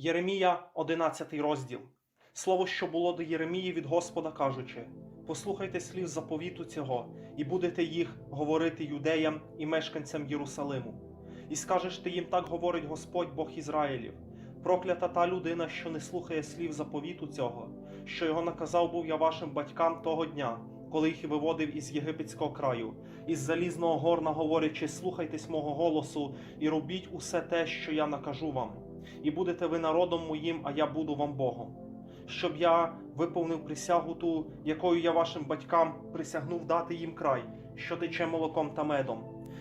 Єремія, 11 розділ. Слово, що було до Єремії від Господа, кажучи: Послухайте слів заповіту цього, і будете їх говорити юдеям і мешканцям Єрусалиму. І скажеш ти їм так говорить Господь Бог Ізраїлів. Проклята та людина, що не слухає слів заповіту цього, що його наказав був я вашим батькам того дня, коли їх виводив із єгипетського краю, із залізного горна, говорячи: слухайтесь мого голосу і робіть усе те, що я накажу вам і будете ви народом моїм, а я буду вам Богом. Щоб я виповнив присягу ту, якою я вашим батькам присягнув дати їм край, що тече молоком та медом,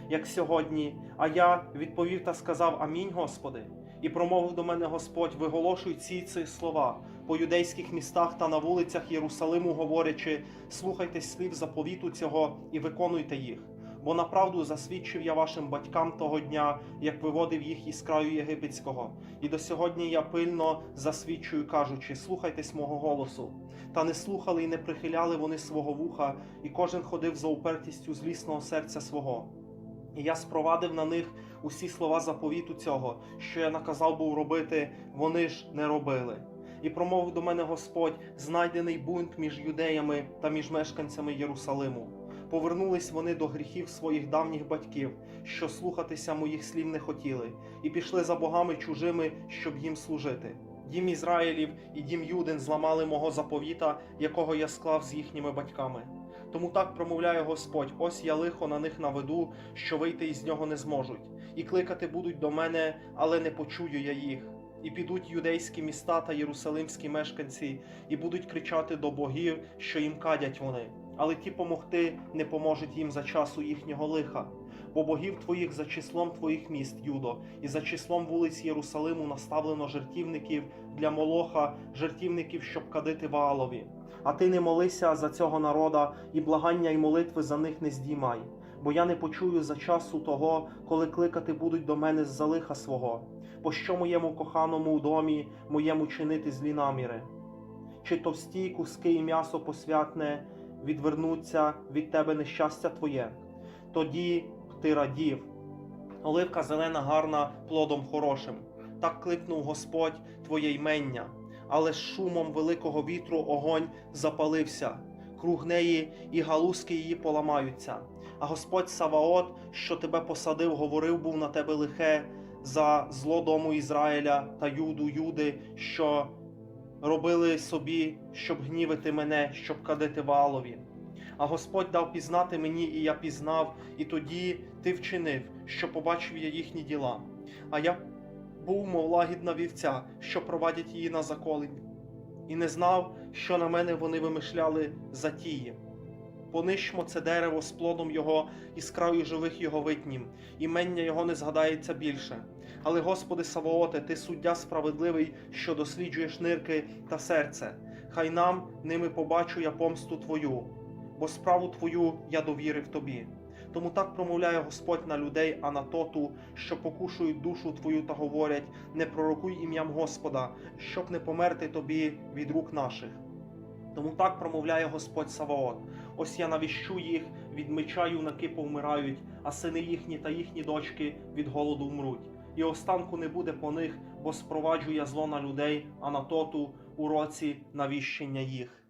як сьогодні. А я відповів та сказав Амінь, Господи, і промовив до мене Господь, виголошуй ці ці слова по юдейських містах та на вулицях Єрусалиму, говорячи: слухайте слів заповіту цього і виконуйте їх. Бо направду засвідчив я вашим батькам того дня, як виводив їх із краю єгипетського, і до сьогодні я пильно засвідчую, кажучи: слухайтесь мого голосу. Та не слухали і не прихиляли вони свого вуха, і кожен ходив за упертістю злісного серця свого. І я спровадив на них усі слова заповіту цього, що я наказав був робити, вони ж не робили. І промовив до мене Господь, знайдений бунт між юдеями та між мешканцями Єрусалиму. Повернулись вони до гріхів своїх давніх батьків, що слухатися моїх слів не хотіли, і пішли за богами чужими, щоб їм служити. Дім Ізраїлів і дім Юдин зламали мого заповіта, якого я склав з їхніми батьками. Тому так промовляє Господь: ось я лихо на них наведу, що вийти із нього не зможуть, і кликати будуть до мене, але не почую я їх. І підуть юдейські міста та єрусалимські мешканці, і будуть кричати до богів, що їм кадять вони але ті помогти не поможуть їм за часу їхнього лиха. Бо богів твоїх за числом твоїх міст, Юдо, і за числом вулиць Єрусалиму наставлено жертівників для молоха, жертівників, щоб кадити Ваалові. А ти не молися за цього народа, і благання й молитви за них не здіймай. Бо я не почую за часу того, коли кликати будуть до мене з-за лиха свого, пощо моєму коханому у домі, моєму чинити злі наміри. Чи товсті куски і м'ясо посвятне, відвернуться від тебе нещастя твоє. Тоді ти радів. Оливка зелена гарна плодом хорошим. Так кликнув Господь твоє ймення, але з шумом великого вітру огонь запалився, круг неї і галузки її поламаються. А Господь Саваот, що тебе посадив, говорив був на тебе лихе за зло дому Ізраїля та Юду, Юди, що робили собі, щоб гнівити мене, щоб кадити валові. А Господь дав пізнати мені, і я пізнав, і тоді ти вчинив, що побачив я їхні діла. А я був, мов лагідна вівця, що провадять її на заколень, і не знав, що на мене вони вимишляли затії. Понищмо це дерево з плодом його і з краю живих його витнім, імення його не згадається більше. Але, Господи Савооте, Ти суддя справедливий, що досліджуєш нирки та серце. Хай нам ними побачу я помсту Твою, бо справу Твою я довірив Тобі. Тому так промовляє Господь на людей, а на тоту, що покушують душу Твою та говорять: не пророкуй ім'ям Господа, щоб не померти тобі від рук наших. Тому так промовляє Господь Саваот. Ось я навіщу їх, від меча юнаки повмирають, а сини їхні та їхні дочки від голоду вмруть. І останку не буде по них, бо спроваджу я зло на людей, а на тоту у році навіщення їх.